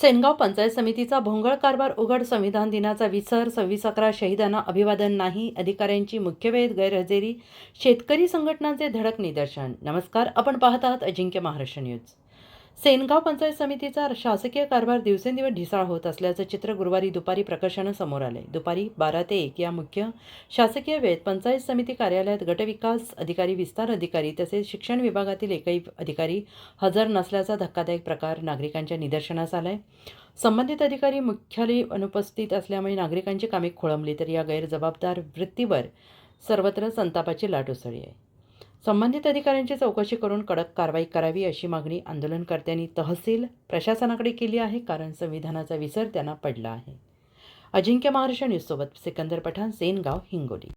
सेनगाव पंचायत समितीचा भोंगळ कारभार उघड संविधान दिनाचा विसर सव्वीस अकरा शहीदांना अभिवादन नाही अधिकाऱ्यांची मुख्य वेळ गैरहजेरी शेतकरी संघटनांचे धडक निदर्शन. नमस्कार आपण पाहत आहात अजिंक्य महाराष्ट्र न्यूज. सेनगाव पंचायत समितीचा शासकीय कारभार दिवसेंदिवस ढिसाळ होत असल्याचं चित्र गुरुवारी दुपारी प्रकर्षानं समोर आले दुपारी बारा ते एक या मुख्य शासकीय वेळेत पंचायत समिती कार्यालयात गटविकास अधिकारी विस्तार अधिकारी तसेच शिक्षण विभागातील एकही अधिकारी हजर नसल्याचा धक्कादायक प्रकार नागरिकांच्या निदर्शनास आलाय. संबंधित अधिकारी मुख्यालय अनुपस्थित असल्यामुळे नागरिकांची कामे खोळंबली तर या गैरजबाबदार वृत्तीवर सर्वत्र संतापाची लाट उसळली आहे. संबंधित अधिकाऱ्यांची चौकशी करून कडक कारवाई करावी अशी मागणी आंदोलनकर्त्यांनी तहसील प्रशासनाकडे केली आहे कारण संविधानाचा विसर त्यांना पडला आहे. अजिंक्य महाराष्ट्र न्यूजसोबत सिकंदर पठाण सेनगाव हिंगोली.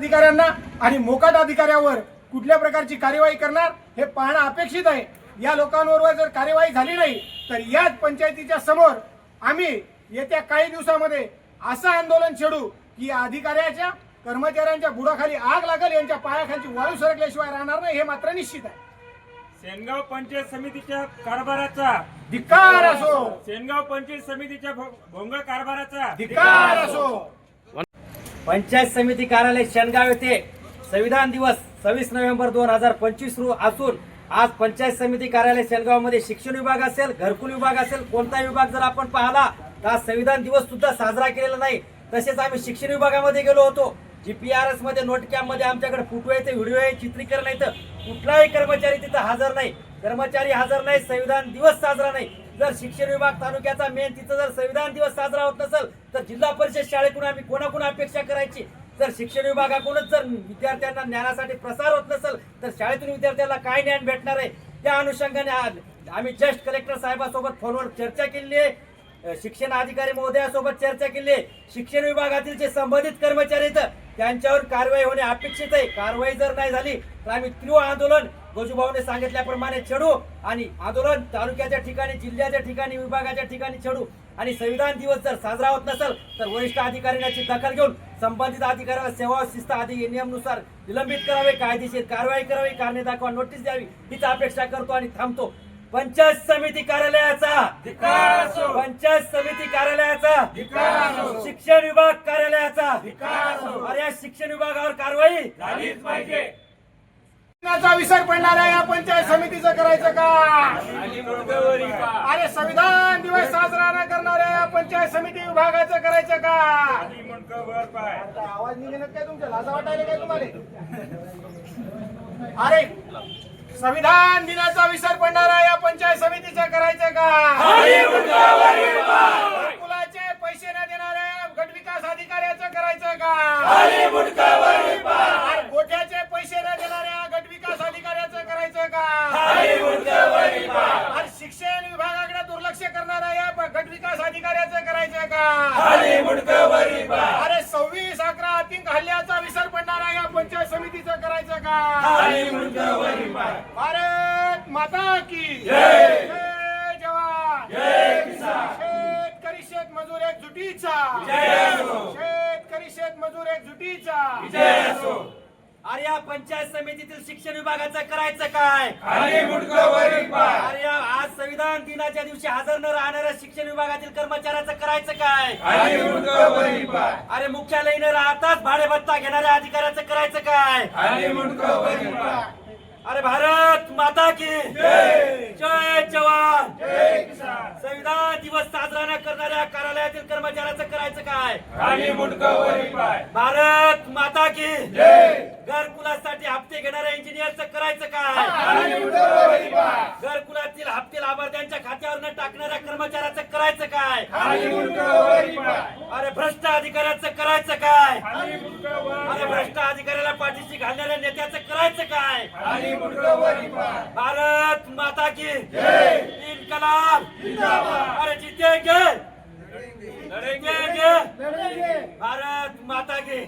अधिकाऱ्यांना आणि मोकाट अधिकाऱ्यावर कुठल्या प्रकारची कार्यवाही करणार हे पाहणं अपेक्षित आहे. या लोकांवर जर कार्यवाही झाली नाही तर याच पंचायतीच्या समोर आम्ही येत्या काही दिवसामध्ये असं आंदोलन छेडू की अधिकाऱ्याच्या कर्मचाऱ्यांच्या बुडाखाली आग लागेल यांच्या पायाखालची वाळू सरकल्याशिवाय राहणार नाही हे मात्र निश्चित आहे. सेनगाव पंचायत समितीच्या कारभाराचा धिक्कार असो. सेनगाव पंचायत समितीच्या भोंगळ कारभाराचा धिक्कार असो. पंचायत समिती कार्यालय शेणगाव येथे संविधान दिवस सव्वीस नोव्हेंबर दोन हजार पंचवीस रु असून आज पंचायत समिती कार्यालय शेनगावमध्ये शिक्षण विभाग असेल घरकुल विभाग असेल कोणता विभाग जर आपण पाहिला तर आज संविधान दिवस सुद्धा साजरा केलेला नाही. तसेच आम्ही शिक्षण विभागामध्ये गेलो होतो. जी मध्ये नोट कॅम्पमध्ये आमच्याकडे फोटो येते व्हिडिओ आहे चित्रीकरण येतं कुठलाही कर्मचारी तिथं हजर नाही. कर्मचारी हजर नाही संविधान दिवस साजरा नाही. जर शिक्षण विभाग तालुक्याचा मेन तिथं जर संविधान दिवस साजरा होत नसेल तर जिल्हा परिषद शाळेकडून आम्ही कोणाकडून अपेक्षा करायची? जर शिक्षण विभागाकडूनच जर विद्यार्थ्यांना ज्ञानासाठी प्रसार होत नसेल तर शाळेतून विद्यार्थ्यांना काय ज्ञान भेटणार आहे? त्या अनुषंगाने आम्ही जस्ट कलेक्टर साहेबांसोबत फोनवर चर्चा केली आहे. शिक्षण अधिकारी महोदयासोबत चर्चा केली आहे. शिक्षण विभागातील जे संबंधित कर्मचारी आहेत त्यांच्यावर कारवाई होणे अपेक्षित आहे. कारवाई जर नाही झाली तर आम्ही तीव्र आंदोलन गोजूभाऊने सांगितल्याप्रमाणे छेडू आणि आंदोलन तालुक्याच्या ठिकाणी जिल्ह्याच्या ठिकाणी विभागाच्या ठिकाणी छेडू आणि संविधान दिवस जर साजरा होत नसेल तर वरिष्ठ अधिकाऱ्यांनी याची दखल घेऊन संबंधित अधिकाऱ्याला सेवा शिस्त आदी नियमनुसार निलंबित करावे कायदेशीर कारवाई करावी कारणे दाखवा नोटीस द्यावी हीच अपेक्षा करतो आणि थांबतो पंचायत समिती कार्यालयाचा. पंचायत समिती कार्यालयाचा. शिक्षण विभाग कार्यालयाचा. अरे या शिक्षण विभागावर कारवाई झालीच पाहिजे संविधानाचा विसर आहे. या पंचायत समितीचं करायचं का? अरे संविधान दिवस साजरा न करणाऱ्या या पंचायत समिती विभागाचं करायचं का? आवाज निघेल काय तुमच्या? लाजा वाटायला काय तुम्हाला? अरे संविधान दिनाचा विसर पडणारा या पंचायत समितीचं करायचं का घरकुलाचे पैसे न देणाऱ्या गटविकास अधिकाऱ्याचं करायचं का अरे गोठ्याचे पैसे न देणाऱ्या गटविकास अधिकाऱ्याचं करायचं का अरे शिक्षण विभागाकडे दुर्लक्ष या गटविकास अधिकाऱ्याचं करायचं का? अरे सव्वीस अकरा अतिंक हल्ल्याचा विसर पडणारा या पंचायत समितीचं करायचं का? भारत माता की जवान. शेतकरी शेत मजूर एक जुटीचा. शेतकरी शेत मजूर एक जुटीचा. अरे या पंचायत समितीतील शिक्षण विभागाचं करायचं काय? आणि पाय. अरे या आज संविधान दिनाच्या दिवशी हजर न राहणाऱ्या शिक्षण विभागातील कर्मचाऱ्याचं करायचं काय? आणि मुंडकं पाय. अरे मुख्यालयी न राहताच भाडे भत्ता घेणाऱ्या अधिकाऱ्याचं करायचं काय? आणि मुंडकं पाय. अरे भारत माता की जय. जवान. संविधान दिवस साजरा न करणाऱ्या कार्यालयातील कर्मचाऱ्याचं करायचं काय? आणि मुंडकं पाय. भारत माता की घरकुलासाठी हप्ते घेणाऱ्या इंजिनियरचं करायचं काय? घरकुलातील हप्ते लाभार्थ्यांच्या खात्यावर न टाकणाऱ्या कर्मचाऱ्याचं करायचं काय? अरे भ्रष्ट अधिकाऱ्याचं करायचं काय? अरे भ्रष्ट अधिकाऱ्याला पाठीशी घालणाऱ्या नेत्याचं करायचं काय? भारत माता की इनकलाब. अरे लड़ेंगे जीतेंगे भारत माता की